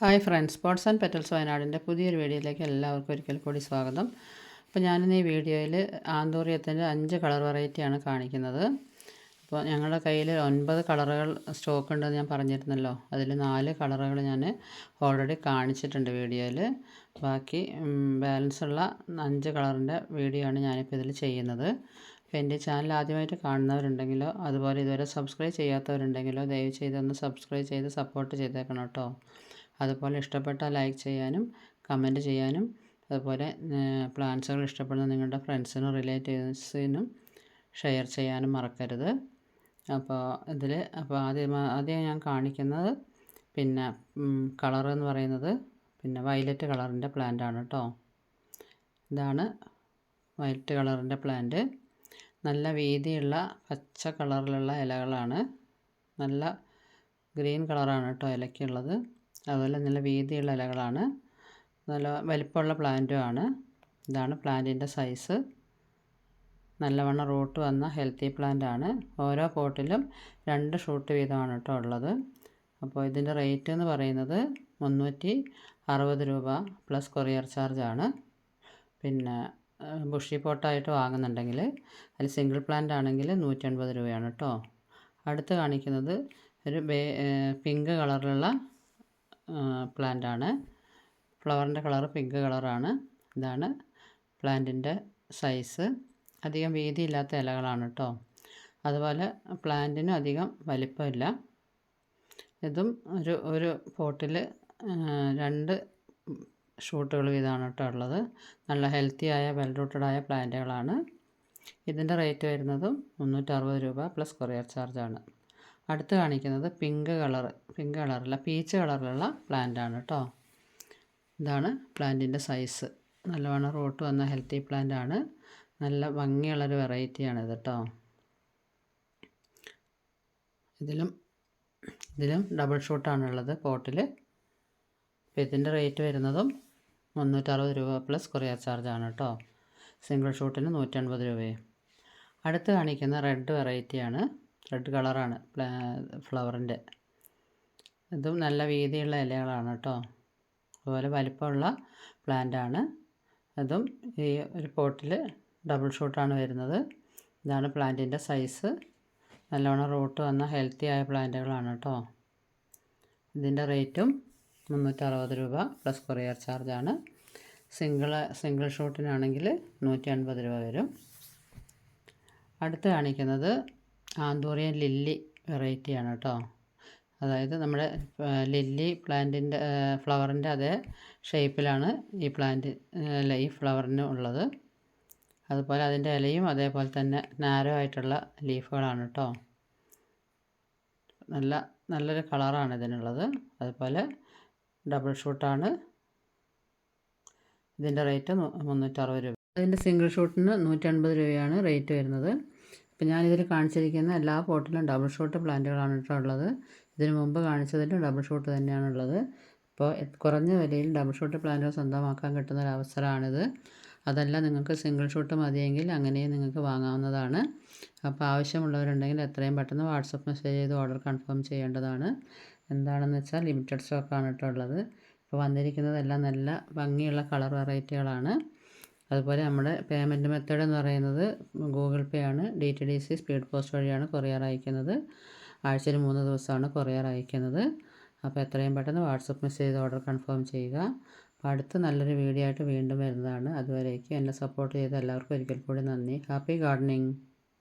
Hi friends sports and petals വയനാടിന്റെ പുതിയൊരു വീഡിയോയിലേക്ക് എല്ലാവർക്കും ഒരിക്കൽ കൂടി സ്വാഗതം. അപ്പോൾ ഞാനിന്ന് ഈ വീഡിയോയിൽ ആന്തൂറിയത്തിന്റെ അഞ്ച് കളർ വെറൈറ്റിയാണ് കാണിക്കുന്നത്. അപ്പോൾ ഞങ്ങളുടെ കയ്യിൽ ഒൻപത് കളറുകൾ സ്റ്റോക്ക് ഉണ്ടെന്ന് ഞാൻ പറഞ്ഞിരുന്നല്ലോ. അതിൽ നാല് കളറുകൾ ഞാൻ ഓൾറെഡി കാണിച്ചിട്ടുണ്ട് വീഡിയോയിൽ. ബാക്കി ബാലൻസ് ഉള്ള അഞ്ച് കളറിന്റെ വീഡിയോ ആണ് ഞാനിപ്പോൾ ഇതിൽ ചെയ്യുന്നത്. അപ്പോൾ എന്റെ ചാനൽ ആദ്യമായിട്ട് കാണുന്നവരുണ്ടെങ്കിലോ അതുപോലെ ഇതുവരെ സബ്സ്ക്രൈബ് ചെയ്യാത്തവരുണ്ടെങ്കിലോ ദയവ് ചെയ്തൊന്ന് സബ്സ്ക്രൈബ് ചെയ്ത് സപ്പോർട്ട് ചെയ്തേക്കണം കേട്ടോ. അതുപോലെ ഇഷ്ടപ്പെട്ടാൽ ലൈക്ക് ചെയ്യാനും കമന്റ് ചെയ്യാനും അതുപോലെ പ്ലാൻസുകൾ ഇഷ്ടപ്പെടുന്ന നിങ്ങളുടെ ഫ്രണ്ട്സിനും റിലേറ്റീവ്സിനും ഷെയർ ചെയ്യാനും മറക്കരുത്. അപ്പോൾ ഇതിൽ അപ്പോൾ ആദ്യം ആദ്യം ഞാൻ കാണിക്കുന്നത് പിന്നെ കളർ എന്ന് പറയുന്നത് പിന്നെ വയലറ്റ് കളറിന്റെ പ്ലാന്റ് ആണ് കേട്ടോ. ഇതാണ് വയലറ്റ് കളറിന്റെ പ്ലാന്റ്. നല്ല വീതിയുള്ള പച്ച കളറിലുള്ള ഇലകളാണ്. നല്ല ഗ്രീൻ കളറാണ് കേട്ടോ ഇലയ്ക്കുള്ളത്. അതുപോലെ നല്ല വീതിയുള്ള ഇലകളാണ്. നല്ല വലിപ്പമുള്ള പ്ലാന്റും ആണ്. ഇതാണ് പ്ലാന്റിന്റെ സൈസ്. നല്ലവണ്ണം റൂട്ട് വന്ന ഹെൽത്തി പ്ലാന്റ് ആണ്. ഓരോ പോട്ടിലും രണ്ട് ഷൂട്ട് വീതമാണ് കേട്ടോ ഉള്ളത്. അപ്പോൾ ഇതിന്റെ റേറ്റ് എന്ന് പറയുന്നത് മുന്നൂറ്റി അറുപത് രൂപ പ്ലസ് കൊറിയർ ചാർജാണ് പിന്നെ ബുഷി പോട്ടായിട്ട് വാങ്ങുന്നുണ്ടെങ്കിൽ അതിൽ സിംഗിൾ പ്ലാന്റ് ആണെങ്കിൽ നൂറ്റൻപത് രൂപയാണ് കേട്ടോ. അടുത്ത് കാണിക്കുന്നത് ഒരു ബേ പിങ്ക് കളറിലുള്ള പ്ലാന്റ് ആണ് ഫ്ലവറിന്റെ കളർ പിങ്ക് കളറാണ്. ഇതാണ് പ്ലാന്റിന്റെ സൈസ്. അധികം വീതിയില്ലാത്ത ഇലകളാണ് കേട്ടോ. അതുപോലെ പ്ലാന്റിന് അധികം വലിപ്പമില്ല. ഇതും ഒരു ഒരു പോട്ടിൽ രണ്ട് ഷൂട്ടുകൾ വീതമാണ് കേട്ടോ ഉള്ളത്. നല്ല ഹെൽത്തിയായ വെൽ റൂട്ടഡായ പ്ലാന്റുകളാണ്. ഇതിന്റെ റേറ്റ് വരുന്നതും മുന്നൂറ്ററുപത് രൂപ പ്ലസ് കൊറിയർ ചാർജാണ്. അടുത്ത് കാണിക്കുന്നത് പിങ്ക് കളർ പിങ്ക് കളറല്ല പീച്ച് കളറിലുള്ള പ്ലാന്റ് ആണ് കേട്ടോ ഇതാണ് പ്ലാന്റിന്റെ സൈസ് നല്ലവണ്ണം റോട്ട് വന്ന ഹെൽത്തി പ്ലാന്റ് ആണ്. നല്ല ഭംഗിയുള്ളൊരു വെറൈറ്റിയാണ് ഇത് കേട്ടോ ഇതിലും ഇതിലും ഡബിൾ ഷൂട്ടാണുള്ളത് പോട്ടിൽ അപ്പോൾ ഇതിന്റെ റേറ്റ് വരുന്നതും മുന്നൂറ്ററുപത് രൂപ പ്ലസ് കൊറിയർ ചാർജാണ് കേട്ടോ സിംഗിൾ ഷൂട്ടിന് നൂറ്റൻപത് രൂപയും. അടുത്ത് കാണിക്കുന്ന റെഡ് വെറൈറ്റിയാണ് റെഡ് കളറാണ് ഫ്ലവറിന്റെ ഇതും നല്ല വീതിയുള്ള ഇലകളാണ് കേട്ടോ. അതുപോലെ വലിപ്പമുള്ള പ്ലാന്റാണ് അതും ഈ ഒരു പോട്ടിൽ ഡബിൾ ഷൂട്ടാണ് വരുന്നത്. ഇതാണ് പ്ലാന്റിന്റെ സൈസ് നല്ലോണം റൂട്ട് വന്ന ഹെൽത്തി ആയ പ്ലാന്റുകളാണ് കേട്ടോ. ഇതിന്റെ റേറ്റും മുന്നൂറ്ററുപത് രൂപ പ്ലസ് കൊറിയർ ചാർജാണ് സിംഗിൾ സിംഗിൾ ഷൂട്ടിനാണെങ്കിൽ നൂറ്റി അൻപത് രൂപ വരും. അടുത്ത് കാണിക്കുന്നത് ആന്തൂറിയൻ ലില്ലി വെറൈറ്റിയാണ് കേട്ടോ അതായത് നമ്മുടെ ലില്ലി പ്ലാന്റിന്റെ ഫ്ലവറിന്റെ അതേ ഷേപ്പിലാണ് ഈ പ്ലാന്റ് അല്ല ഈ ഫ്ലവറിന് ഉള്ളത്. അതുപോലെ അതിന്റെ ഇലയും അതേപോലെ തന്നെ നാരോ ആയിട്ടുള്ള ലീഫുകളാണ് കേട്ടോ നല്ല നല്ലൊരു കളറാണ് ഇതിനുള്ളത്. അതുപോലെ ഡബിൾ ഷൂട്ടാണ്. ഇതിന്റെ റേറ്റ് മുന്നൂറ്ററുപത് രൂപ. അതിന്റെ സിംഗിൾ ഷൂട്ടിന് നൂറ്റൻപത് രൂപയാണ് റേറ്റ് വരുന്നത്. ഇപ്പം ഞാനിതിൽ കാണിച്ചിരിക്കുന്ന എല്ലാ പോട്ടിലും ഡബിൾ ഷോട്ട് പ്ലാന്റുകളാണ് കേട്ടോ ഉള്ളത്. ഇതിനു മുമ്പ് കാണിച്ചതിലും ഡബിൾ ഷോട്ട് തന്നെയാണുള്ളത് ഇപ്പോൾ കുറഞ്ഞ വിലയിൽ ഡബിൾ ഷോട്ട് പ്ലാന്റുകൾ സ്വന്തമാക്കാൻ കിട്ടുന്ന ഒരു അവസരമാണിത്. അതല്ല നിങ്ങൾക്ക് സിംഗിൾ ഷോട്ട് മതിയെങ്കിൽ അങ്ങനെയും നിങ്ങൾക്ക് വാങ്ങാവുന്നതാണ്. അപ്പോൾ ആവശ്യമുള്ളവരുണ്ടെങ്കിൽ എത്രയും പെട്ടെന്ന് വാട്സപ്പ് മെസ്സേജ് ചെയ്ത് ഓർഡർ കൺഫേം ചെയ്യേണ്ടതാണ്. എന്താണെന്ന് വെച്ചാൽ ലിമിറ്റഡ് സ്റ്റോക്കാണ് കേട്ടോ ഉള്ളത്. ഇപ്പോൾ വന്നിരിക്കുന്നതെല്ലാം നല്ല ഭംഗിയുള്ള കളർ വെറൈറ്റികളാണ്. അതുപോലെ നമ്മുടെ പേയ്മെന്റ് മെത്തേഡ് എന്ന് പറയുന്നത് ഗൂഗിൾ പേ ആണ്. D T D C speed post വഴിയാണ് കൊറിയർ അയക്കുന്നത്. ആഴ്ചയിൽ മൂന്ന് ദിവസമാണ് കൊറിയർ അയക്കുന്നത്. അപ്പോൾ എത്രയും പെട്ടെന്ന് വാട്സപ്പ് മെസ്സേജ് ഓർഡർ കൺഫേം ചെയ്യുക. അപ്പോൾ അടുത്ത് നല്ലൊരു വീഡിയോ ആയിട്ട് വീണ്ടും വരുന്നതാണ്. അതുവരേക്കും എന്നെ സപ്പോർട്ട് ചെയ്ത എല്ലാവർക്കും ഒരിക്കൽ കൂടി നന്ദി. Happy gardening.